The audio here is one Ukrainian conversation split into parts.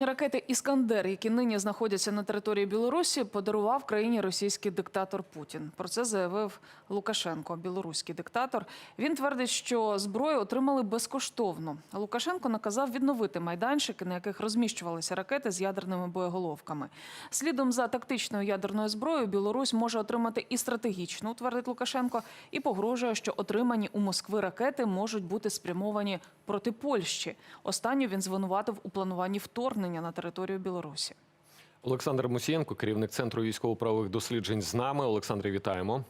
Ракети Іскандер, які нині знаходяться на території Білорусі, подарував країні російський диктатор Путін. Про це заявив Лукашенко, білоруський диктатор. Він твердить, що зброю отримали безкоштовно. Лукашенко наказав відновити майданчики, на яких розміщувалися ракети з ядерними боєголовками. Слідом за тактичною ядерною зброєю Білорусь може отримати і стратегічну, твердить Лукашенко, і погрожує, що отримані у Москви ракети можуть бути спрямовані проти Польщі. Останню він звинуватив у плануванні вторгнення на територію Білорусі. Олександр Мусієнко, керівник центру військово-правових досліджень, з нами. Олександре, вітаємо.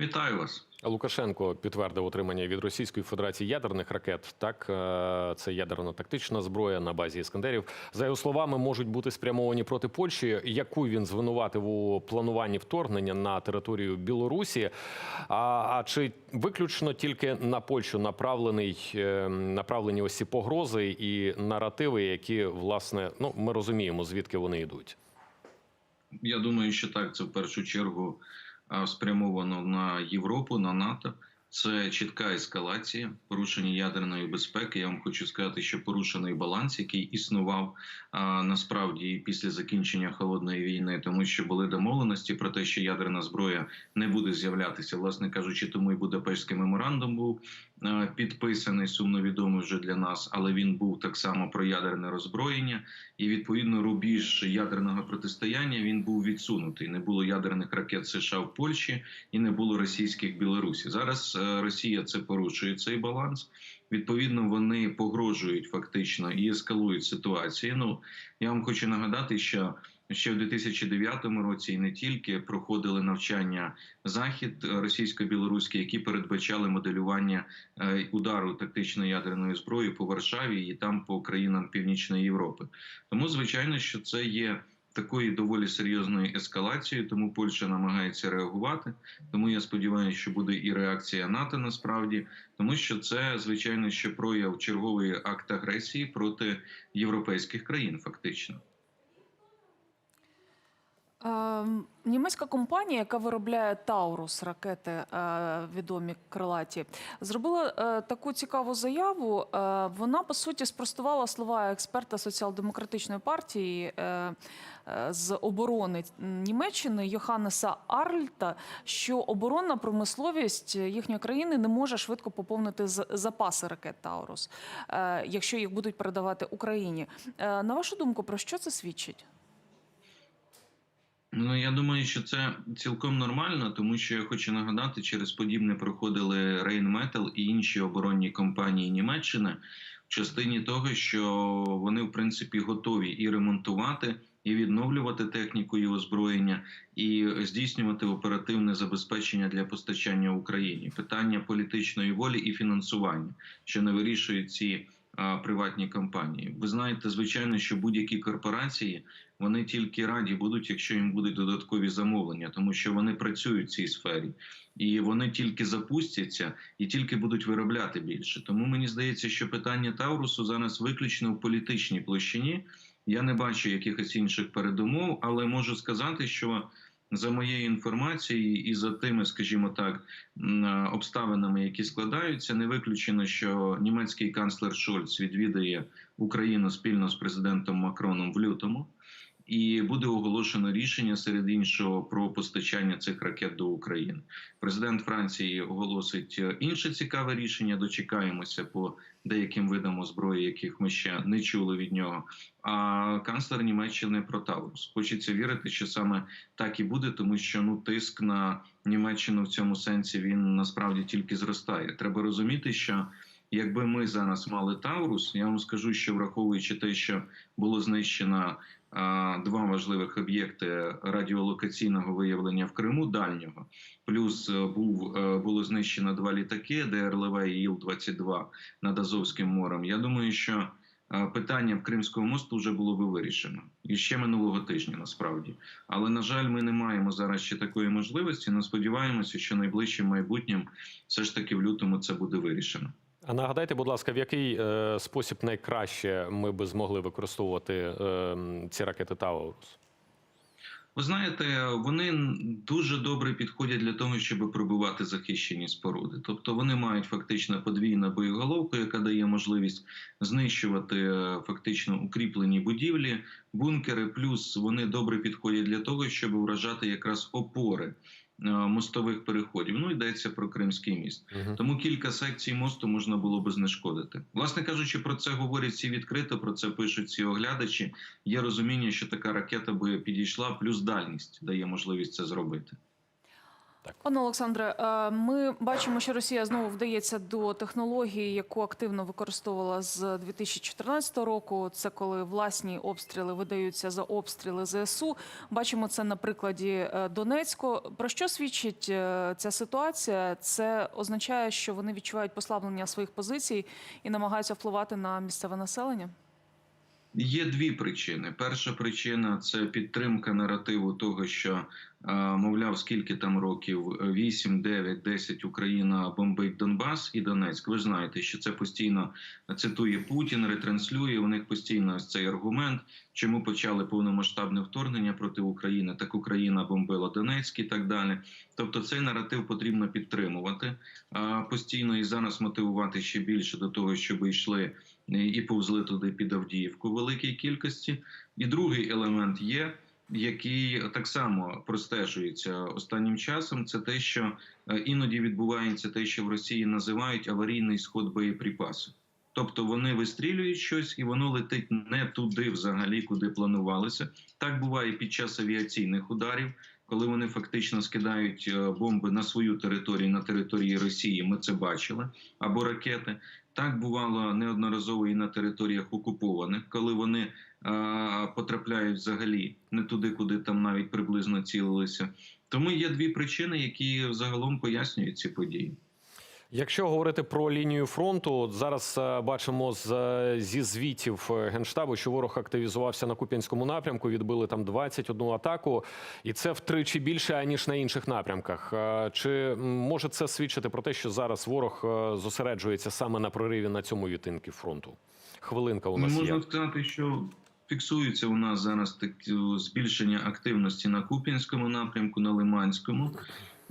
Вітаю вас. Лукашенко підтвердив отримання від Російської Федерації ядерних ракет. Так, е, це ядерно-тактична зброя на базі іскандерів. За його словами, можуть бути спрямовані проти Польщі, яку він звинуватив у плануванні вторгнення на територію Білорусі. А, а чи виключно тільки на Польщу направлений е, направлені ось ці погрози і наративи, які власне ну ми розуміємо звідки вони йдуть? Я думаю, що так це в першу чергу спрямовано на Європу, на НАТО. Це чітка ескалація, порушення ядерної безпеки. Я вам хочу сказати, що порушений баланс, який існував а, насправді після закінчення холодної війни, тому що були домовленості про те, що ядерна зброя не буде з'являтися. Власне кажучи, тому і Будапештський меморандум був підписаний, сумно відомий вже для нас, але він був так само про ядерне роззброєння, і відповідно рубіж ядерного протистояння він був відсунутий. Не було ядерних ракет США в Польщі і не було російських Білорусі. Зараз е, Росія це порушує цей баланс. Відповідно, вони погрожують фактично і ескалують ситуацію. Ну я вам хочу нагадати, що ще в 2009 році і не тільки проходили навчання захід російсько-білоруський, які передбачали моделювання е, удару тактичної ядерної зброї по Варшаві і там по країнам Північної Європи. Тому звичайно, що це є. Такої доволі серйозної ескалації, тому Польща намагається реагувати. Тому я сподіваюся, що буде і реакція НАТО насправді, тому що це звичайно ще прояв черговий акт агресії проти європейських країн, фактично. Німецька компанія, яка виробляє Таурус ракети, е, відомі крилаті, зробила е, таку цікаву заяву. Е, вона по суті спростувала слова експерта соціал-демократичної партії з оборони Німеччини Йоханнеса Арльта, що оборонна промисловість їхньої країни не може швидко поповнити запаси ракет Таурус, якщо їх будуть передавати Україні. На вашу думку, про що це свідчить? Ну я думаю, що це цілком нормально, тому що я хочу нагадати, через подібне проходили Rheinmetall і інші оборонні компанії Німеччини в частині того, що вони в принципі готові і ремонтувати. І відновлювати техніку і озброєння, і здійснювати оперативне забезпечення для постачання Україні. Питання політичної волі і фінансування, що не вирішують ці приватні компанії. Ви знаєте, звичайно, що будь-які корпорації вони тільки раді будуть, якщо їм будуть додаткові замовлення, тому що вони працюють в цій сфері, і вони тільки запустяться і тільки будуть виробляти більше. Тому мені здається, що питання Таурусу зараз виключно в політичній площині. Я не бачу якихось інших передумов, але можу сказати, що за моєю інформацією і за тими, скажімо так, обставинами, які складаються, не виключено, що німецький канцлер Шольц відвідає Україну спільно з президентом Макроном в лютому. І буде оголошено рішення серед іншого про постачання цих ракет до України. Президент Франції оголосить інше цікаве рішення. Дочекаємося по деяким видам озброї, яких ми ще не чули від нього. А канцлер Німеччини про Таурус. Хочеться вірити, що саме так і буде, тому що ну тиск на Німеччину в цьому сенсі він насправді тільки зростає. Треба розуміти, що якби ми зараз мали Таурус, я вам скажу, що враховуючи те, що було знищено а, два важливих об'єкти радіолокаційного виявлення в Криму дальнього, плюс е, був е, було знищено два літаки ДРЛВ і Іл-22 над Азовським морем. Я думаю, що е, питання в Кримського мосту вже було би вирішено і ще минулого тижня, насправді. Але на жаль, ми не маємо зараз ще такої можливості. але сподіваємося, що найближчим майбутнім все ж таки в лютому це буде вирішено. А нагадайте, будь ласка, в який е, спосіб найкраще ми би змогли використовувати е, ці ракети Таурус? Ви знаєте, вони дуже добре підходять для того, щоб пробивати захищені споруди. Тобто вони мають фактично подвійну боєголовку, яка дає можливість знищувати е, фактично укріплені будівлі, бункери. Плюс вони добре підходять для того, щоб вражати якраз опори мостових переходів. Ну йдеться про Кримський міст. Угу. Тому кілька секцій мосту можна було би знешкодити. Власне кажучи, про це говорять всі відкрито, про це пишуть ці оглядачі. Є розуміння, що така ракета би підійшла, плюс дальність дає можливість це зробити. Пане Олександре, е, ми бачимо, що Росія знову вдається до технології, яку активно використовувала з 2014 року. Це коли власні обстріли видаються за обстріли ЗСУ. Бачимо це на прикладі е, Донецьку. Про що свідчить е, ця ситуація? Це означає, що вони відчувають послаблення своїх позицій і намагаються впливати на місцеве населення. Є дві причини. Перша причина це підтримка наративу того, що мовляв, скільки там років 8, 9, 10 Україна бомбить Донбас і Донецьк. Ви знаєте, що це постійно цитує Путін, ретранслює. У них постійно ось цей аргумент, чому почали повномасштабне вторгнення проти України. Так Україна бомбила Донецьк і так далі. Тобто, цей наратив потрібно підтримувати постійно і зараз мотивувати ще більше до того, щоб йшли і повзли туди під Авдіївку великій кількості. І другий елемент є, який так само простежується останнім часом. Це те, що е, іноді відбувається те, що в Росії називають аварійний сход боєприпасів. Тобто вони вистрілюють щось, і воно летить не туди, взагалі, куди планувалося. Так буває під час авіаційних ударів, коли вони фактично скидають е, бомби на свою територію, на території Росії. Ми це бачили, або ракети. Так бувало неодноразово і на територіях окупованих, коли вони е, потрапляють взагалі не туди, куди там навіть приблизно цілилися. Тому є дві причини, які загалом пояснюють ці події. Якщо говорити про лінію фронту, от зараз е, бачимо з е, зі звітів е, генштабу, що ворог активізувався на Куп'янському напрямку. Відбили там 21 атаку, і це втричі більше аніж на інших напрямках. Чи може це свідчити про те, що зараз ворог зосереджується саме на прориві на цьому відтинку фронту? Хвилинка у нас можна є. сказати, що фіксується у нас зараз таке збільшення активності на Куп'янському напрямку, на Лиманському.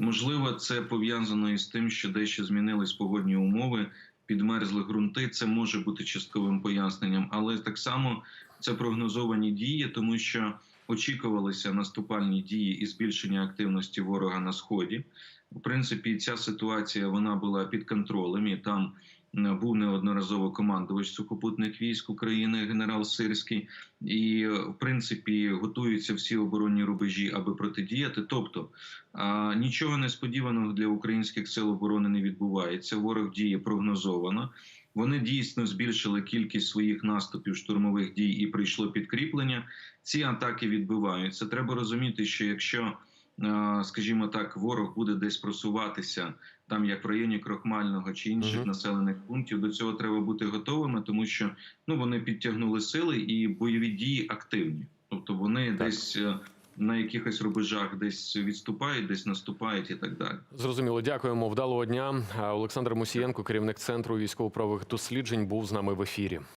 Можливо, це пов'язано із тим, що дещо змінились погодні умови, підмерзли ґрунти. Це може бути частковим поясненням, але так само це прогнозовані дії, тому що очікувалися наступальні дії і збільшення активності ворога на сході. В принципі, ця ситуація вона була під контролем, і там був неодноразово командувач сухопутних військ України, генерал Сирський, і е, в принципі готуються всі оборонні рубежі, аби протидіяти. Тобто нічого несподіваного для українських сил оборони не відбувається. Ворог діє прогнозовано. Вони дійсно збільшили кількість своїх наступів штурмових дій і прийшло підкріплення. Ці атаки відбиваються. Треба розуміти, що якщо скажімо так, ворог буде десь просуватися там, як в районі Крохмального чи інших Мгм. населених пунктів. До цього треба бути готовими, тому що ну вони підтягнули сили і бойові дії активні. Тобто вони десь е, на якихось рубежах десь відступають, десь наступають і так далі. Зрозуміло, дякуємо. Вдалого дня. Олександр Мусієнко, керівник центру військово-правових досліджень, був з нами в ефірі.